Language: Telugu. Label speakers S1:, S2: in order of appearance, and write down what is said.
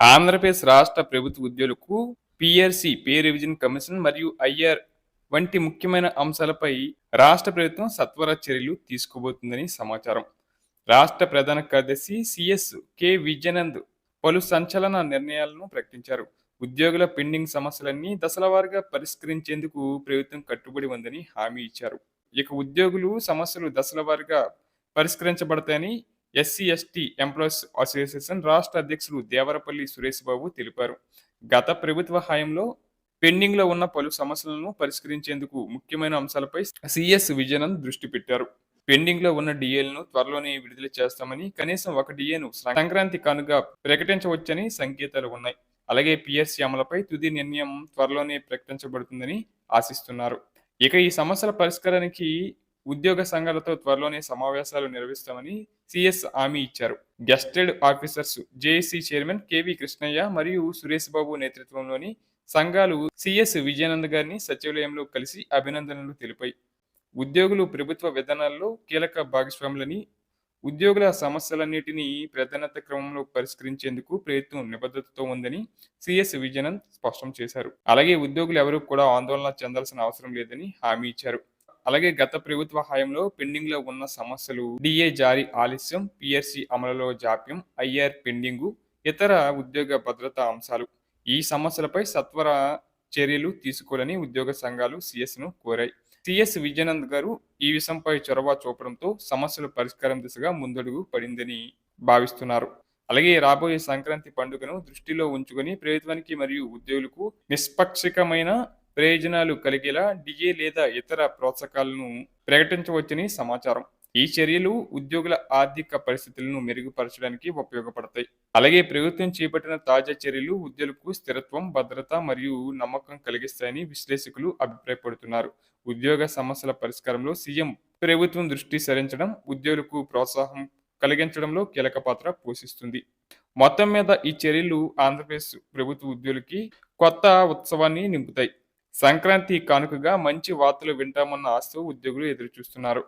S1: ఆంధ్రప్రదేశ్ రాష్ట్ర ప్రభుత్వ ఉద్యోగులకు పిఆర్సి పే రివిజన్ కమిషన్ మరియు ఐఆర్ వంటి ముఖ్యమైన అంశాలపై రాష్ట్ర ప్రభుత్వం సత్వర చర్యలు తీసుకోబోతుందని సమాచారం. రాష్ట్ర ప్రధాన కార్యదర్శి సిఎస్ కె. విజయనంద్ పలు సంచలన నిర్ణయాలను ప్రకటించారు. ఉద్యోగుల పెండింగ్ సమస్యలన్నీ దశలవారుగా పరిష్కరించేందుకు ప్రభుత్వం కట్టుబడి ఉందని హామీ ఇచ్చారు. ఇక ఉద్యోగులు సమస్యలు దశలవారీగా పరిష్కరించబడతాయని ఎస్సీ ఎస్టీ ఎంప్లాయీస్ అసోసియేషన్ రాష్ట్ర అధ్యక్షులు దేవరపల్లి సురేష్ బాబు తెలిపారు. గత ప్రభుత్వ హయాంలో పెండింగ్లో ఉన్న పలు సమస్యలను పరిష్కరించేందుకు ముఖ్యమైన అంశాలపై సిఎస్ విజయనంద్ దృష్టి పెట్టారు. పెండింగ్లో ఉన్న డిఏలను త్వరలోనే విడుదల చేస్తామని కనీసం ఒక డిఏను సంక్రాంతి కానుగా ప్రకటించవచ్చని సంకేతాలు ఉన్నాయి. అలాగే పిఎస్సి అమలపై తుది నిర్ణయం త్వరలోనే ప్రకటించబడుతుందని ఆశిస్తున్నారు. ఇక ఈ సమస్యల పరిష్కారానికి ఉద్యోగ సంఘాలతో త్వరలోనే సమావేశాలు నిర్వహిస్తామని సిఎస్ హామీ ఇచ్చారు. Gazetted officers JAC chairman K V Krishnaiah మరియు సురేష్ బాబు నేతృత్వంలోని సంఘాలు సిఎస్ విజయానంద్ గారిని సచివాలయంలో కలిసి అభినందనలు తెలిపాయి. ఉద్యోగులు ప్రభుత్వ విధానాల్లో కీలక భాగస్వాములని ఉద్యోగుల సమస్యలన్నిటినీ ప్రాధాన్యత క్రమంలో పరిష్కరించేందుకు ప్రయత్నం నిబద్ధతతో ఉందని సిఎస్ విజయనంద్ స్పష్టం చేశారు. అలాగే ఉద్యోగులు ఎవరూ కూడా ఆందోళన చెందాల్సిన అవసరం లేదని హామీ ఇచ్చారు. అలాగే గత ప్రభుత్వ హయాంలో పెండింగ్లో ఉన్న సమస్యలు డిఏ జారీ ఆలస్యం పిఎస్సి అమలులో జాప్యం ఐఆర్ పెండింగు ఇతర ఉద్యోగ భద్రతా అంశాలు. ఈ సమస్యలపై సత్వర చర్యలు తీసుకోవాలని ఉద్యోగ సంఘాలు సిఎస్ను కోరాయి. సిఎస్ విజయనంద్ గారు ఈ విషయంపై చొరవ చూపడంతో సమస్యల పరిష్కారం దిశగా ముందడుగు పడిందని భావిస్తున్నారు. అలాగే రాబోయే సంక్రాంతి పండుగను దృష్టిలో ఉంచుకొని ప్రభుత్వానికి మరియు ఉద్యోగులకు నిష్పక్షికమైన ప్రయోజనాలు కలిగేలా డిఏ లేదా ఇతర ప్రోత్సాహకాలను ప్రకటించవచ్చని సమాచారం. ఈ చర్యలు ఉద్యోగుల ఆర్థిక పరిస్థితులను మెరుగుపరచడానికి ఉపయోగపడతాయి. అలాగే ప్రభుత్వం చేపట్టిన తాజా చర్యలు ఉద్యోగులకు స్థిరత్వం భద్రత మరియు నమ్మకం కలిగిస్తాయని విశ్లేషకులు అభిప్రాయపడుతున్నారు. ఉద్యోగ సమస్యల పరిష్కారంలో సీఎం ప్రభుత్వం దృష్టి సారించడం ఉద్యోగులకు ప్రోత్సాహం కలిగించడంలో కీలక పాత్ర పోషిస్తుంది. మొత్తం మీద ఈ చర్యలు ఆంధ్రప్రదేశ్ ప్రభుత్వ ఉద్యోగులకి కొత్త ఉత్సవాన్ని నింపుతాయి. సంక్రాంతి కానుకగా మంచి వార్తలు వింటామన్న ఆశతో ఉద్యోగులు ఎదురు చూస్తున్నారు